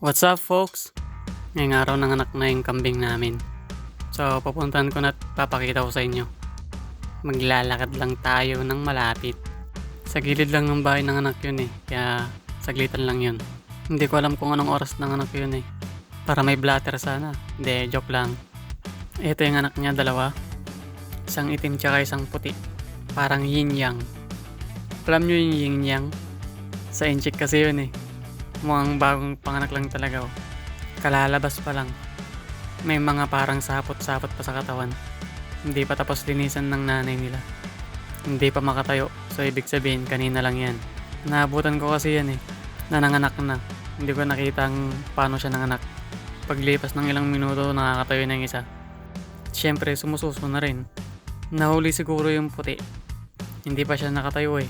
What's up folks? Ngayong araw ng anak na yung kambing namin. So pupuntahan ko na at papakita ko sa inyo. Maglalakad lang tayo ng malapit. Sa gilid lang ng bahay ng anak yun eh. Kaya saglitan lang yun. Hindi ko alam kung anong oras ng anak yun eh. Para may blatter sana. Hindi, joke lang. Ito yung anak niya, dalawa. Isang itim tsaka isang puti. Parang yin yang. Alam nyo yung yin yang? Sa inchik kasi yun eh. Mukhang bagong panganak lang talaga oh. Kalalabas pa lang. May mga parang sapot-sapot pa sa katawan. Hindi pa tapos linisan ng nanay nila. Hindi pa makatayo. So ibig sabihin kanina lang yan. Naabutan ko kasi yan eh. Na nanganak na. Hindi ko nakita ang paano siya nanganak. Paglipas ng ilang minuto nakakatayo na isa. Siyempre sumususo na rin. Nahuli siguro yung puti. Hindi pa siya nakatayo eh.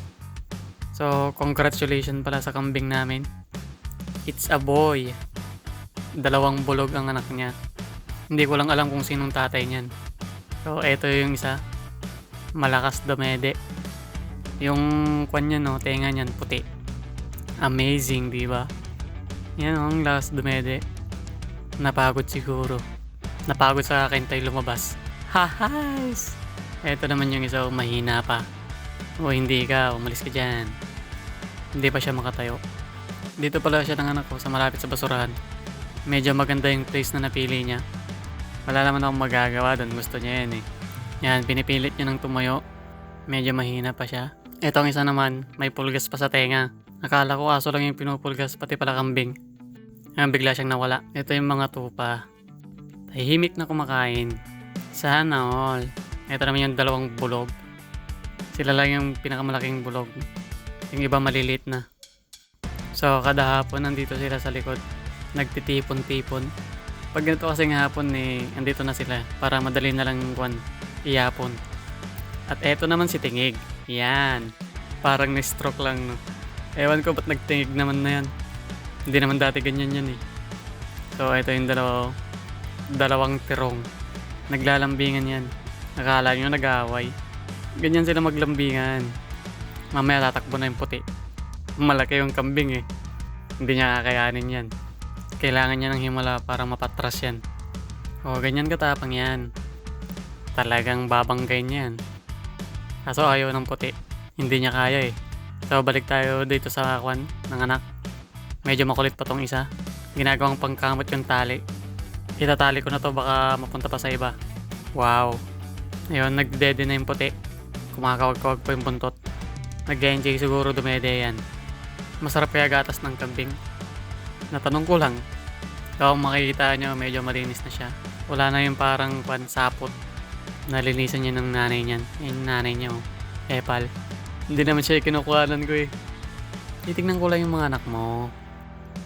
So congratulations pala sa kambing namin. It's a boy. Dalawang bulog ang anak niya. Hindi ko lang alam kung sinong tatay niyan. So, eto yung isa. Malakas dumede. Yung kwan niya, no, tenga niyan, puti. Amazing, di ba? Yan, oh, ang lakas dumede. Napagod siguro. Napagod sa akin tayo lumabas. Ha-hays! Eto naman yung isa, oh, mahina pa. O hindi ka, umalis ka dyan. Hindi pa siya makatayo. Dito pala siya ng anak ko sa malapit sa basurahan. Medyo maganda yung place na napili niya. Wala naman akong magagawa doon. Gusto niya yan eh. Yan, pinipilit niya ng tumayo. Medyo mahina pa siya. Etong isa naman, may pulgas pa sa tenga. Akala ko aso lang yung pinupulgas, pati pala kambing. Ngayon bigla siyang nawala. Ito yung mga tupa. Tahimik na kumakain. Sana all. Ito naman yung dalawang bulog. Sila lang yung pinakamalaking bulog. Yung iba maliliit na. So, kada hapon nandito sila sa likod. Nagtitipon-tipon. Pag ganito kasing hapon eh, andito na sila para madali na lang kwan, iyapon. At eto naman si Tingig. Yan. Parang na-stroke lang no. Ewan ko ba't nagtingig naman na yan. Hindi naman dati ganyan yan eh. So, eto yung dalawa. oh. Dalawang tirong. Naglalambingan yan. Nakala nyo nag-aaway. Ganyan sila maglambingan. Mamaya tatakbo na yung puti malaki yung kambing eh. Hindi niya kakayanin yan. Kailangan niya ng himala para mapatras yan. O, ganyan katapang yan. Talagang babanggay niyan. Kaso ayaw ng puti. Hindi niya kaya eh. So, balik tayo dito sa kwan ng anak. Medyo makulit pa tong isa. Ginagawang pangkamot yung tali. Itatali ko na to baka mapunta pa sa iba. Wow. Ayun, nagdede na yung puti. Kumakawag-kawag pa yung buntot. Nag-enjoy siguro dumede yan. Masarap kaya gatas ng kambing. Natanong ko lang. Kung makikita nyo, medyo malinis na siya. Wala na yung parang pansapot. Nalinisan niya ng nanay niyan. Yung nanay niya, oh. Epal. Hindi naman siya kinukuhanan ko eh. Titignan ko lang yung mga anak mo.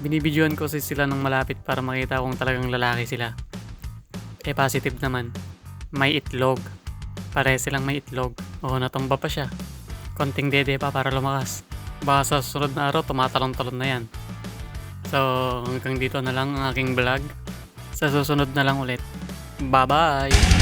Binibidyoan ko si sila ng malapit para makita kung talagang lalaki sila. Eh positive naman. May itlog. Pare silang may itlog. Oo, natumba pa siya. Konting dede pa para lumakas. Baka sa susunod na araw, tumatalon-talon na yan. So, hanggang dito na lang ang aking vlog. Sa susunod na lang ulit. Bye-bye!